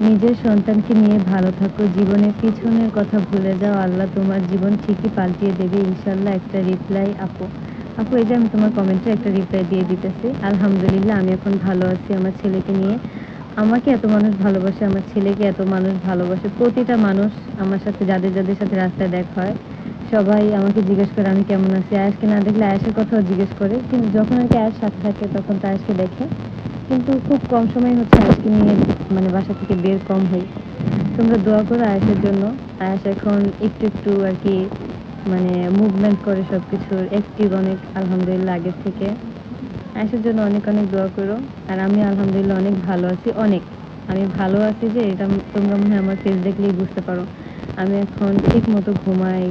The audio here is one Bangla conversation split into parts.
নিজের সন্তানকে নিয়ে ভালো থাকো, জীবনের পিছনের কথা ভুলে যাও। আল্লাহ তোমার জীবন ঠিকই পাল্টিয়ে দেবে ইনশাল্লাহ একটা রিপ্লাই আপু আপু, এই যে আমি তোমার কমেন্টে একটা রিপ্লাই দিয়ে দিতেছি। আলহামদুলিল্লাহ, আমি এখন ভালো আছি আমার ছেলেকে নিয়ে। আমাকে এত মানুষ ভালোবাসে, আমার ছেলেকে এত মানুষ ভালোবাসে। প্রতিটা মানুষ আমার সাথে, যাদের যাদের সাথে রাস্তায় দেখা হয়, সবাই আমাকে জিজ্ঞেস করে, আমি কেমন আছি? আয়াসকে না দেখলে আয়াসের কথাও জিজ্ঞেস করে। কিন্তু যখন আর কি আয়াস সাথে থাকে, তখন তো আয়াসকে দেখে। কিন্তু খুব কম সময় হচ্ছে আয়াসকে নিয়ে মানে বাসা থেকে বের কম হই। তোমরা দোয়া করো আয়াসের জন্য। আয়াস এখন একটু একটু আর কি মানে মুভমেন্ট করে সব কিছুর অ্যাক্টিভ অনেক, আলহামদুলিল্লাহ আগের থেকে। আয়াসের জন্য অনেক অনেক দোয়া করো। আর আমি আলহামদুলিল্লাহ অনেক ভালো আছি, অনেক। আমি ভালো আছি যে এটা তোমরা মনে হয় আমার ফেস দেখলেই বুঝতে পারো। আমি এখন ঠিক মতো ঘুমাই,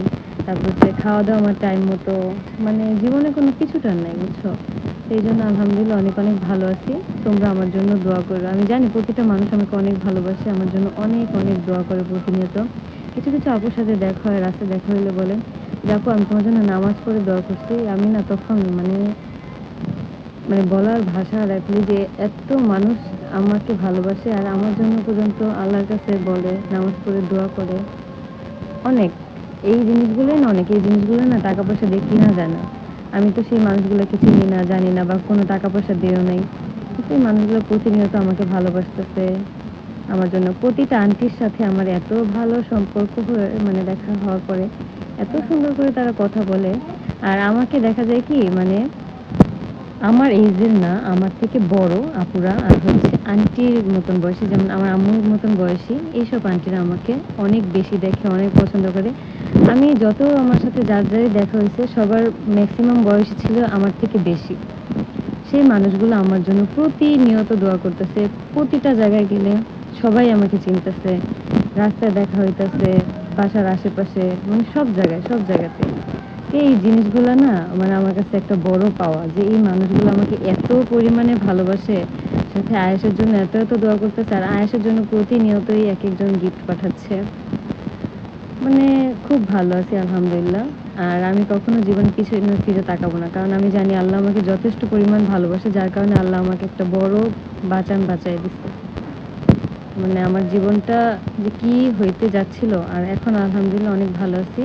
তারপর খাওয়া দাওয়া আমার টাইম মতো মানে জীবনে কোনো কিছুটা নাই, বুঝছ? সেই জন্য আলহামদুলিল্লাহ অনেক অনেক ভালো আছি। তোমরা আমার জন্য দোয়া করো। আমি জানি প্রতিটা মানুষ আমাকে অনেক ভালোবাসে, আমার জন্য অনেক অনেক দোয়া করে প্রতিনিয়ত। কিছু কিছু আপুর সাথে দেখা হয়, রাস্তায় দেখা হইলে বলে দেখো আমি তোমার জন্য নামাজ পড়ে দোয়া করছি। আমি না তখন মানে মানে বলার ভাষা রাখলি যে এত মানুষ আমাকে ভালোবাসে আর আমার জন্য পর্যন্ত আল্লাহর কাছে বলে, নামাজ পড়ে দোয়া করে। অনেক। এই জিনিসগুলোই না, অনেক। এই জিনিসগুলো না টাকা পয়সা দিয়ে কিনা যায় না। আমি তো সেই মানুষগুলোকে চিনি না, জানি না বা কোনো টাকা পয়সা দিয়েও নাই সেই মানুষগুলো প্রতিনিয়ত আমাকে ভালোবাসতেছে। আমার জন্য প্রতিটা আন্টির সাথে আমার এত ভালো সম্পর্ক হয়ে মানে দেখা হওয়ার পরে এত সুন্দর করে তারা কথা বলে। আর আমাকে দেখা যায় কি মানে আমার এইজের না, আমার থেকে বড় আপুরা আর হচ্ছে আন্টির মতন বয়সী, যেমন আমার আম্মুর মতন বয়সী, এইসব আন্টিরা আমাকে অনেক বেশি দেখে, অনেক পছন্দ করে। আমি যত আমার সাথে যার যারই দেখা হয়েছে, সবার ম্যাক্সিমাম বয়সী ছিল আমার থেকে বেশি। সেই মানুষগুলো আমার জন্য প্রতিনিয়ত দোয়া করতেছে, প্রতিটা জায়গায় গেলে সবাই আমাকে চিনতেছে, রাস্তায় দেখা হইতেছে, বাসার আশেপাশে মানে সব জায়গায়, সব জায়গাতে। এই জিনিসগুলো না মানে আমার কাছে একটা বড় পাওয়া যে এই মানুষগুলো আমাকে এত পরিমাণে ভালোবাসে, সাথে আয়েসের জন্য এত এত দোয়া করতেছে, আর আয়েসের জন্য প্রতিনিয়তই এক একজন গিফট পাঠাচ্ছে। মানে খুব ভালো আছি, আলহামদুলিল্লাহ। আর আমি কখনো জীবনে কিছু ফিরে তাকাবো না। কারণ আমি জানি আল্লাহ আমাকে যথেষ্ট পরিমাণ ভালোবাসে, যার কারণে আল্লাহ আমাকে একটা বড় বাঁচান বাঁচাই দিচ্ছে মানে আমার জীবনটা যে কি হইতে যাচ্ছিল, আর এখন আলহামদুলিল্লাহ অনেক ভালো আছি।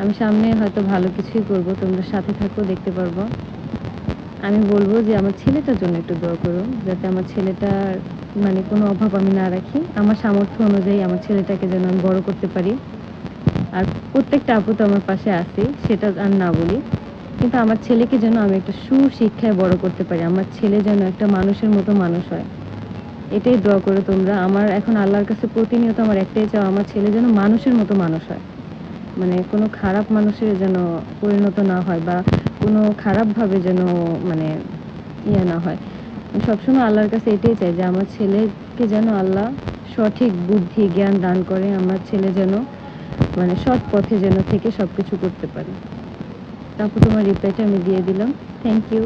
আমি সামনে হয়তো ভালো কিছুই করব, তোমরা সাথে থাকো, দেখতে পারব। আমি বলব যে আমার ছেলেটার জন্য একটু দোয়া করো, যাতে আমার ছেলেটার মানে কোনো অভাব আমি না রাখি। আমার সামর্থ্য অনুযায়ী আমার ছেলেটাকে যেন আমি বড় করতে পারি। আর প্রত্যেকটা আপু তো আমার পাশে আছে, সেটা আর না বলি। কিন্তু আমার ছেলেকে যেন আমি একটা সুশিক্ষায় বড় করতে পারি, আমার ছেলে যেন একটা মানুষের মতো মানুষ হয়। এটাই দোয়া করো তোমরা। আমার এখন আল্লাহর কাছে প্রতিনিয়ত আমার একটাই চাও আমার ছেলে যেন মানুষের মতো মানুষ হয়। মানে কোনো খারাপ মানুষের যেন পরিণত না হয় বা কোনো খারাপভাবে যেন মানে ইয়ে না হয়। সবসময় আল্লাহর কাছে এটাই চাই যে আমার ছেলেকে যেন আল্লাহ সঠিক বুদ্ধি, জ্ঞান দান করে, আমার ছেলে যেন মানে সৎ পথে যেন থেকে সব কিছু করতে পারে। তারপর তোমার রিপ্লাইটা আমি দিয়ে দিলাম। Thank you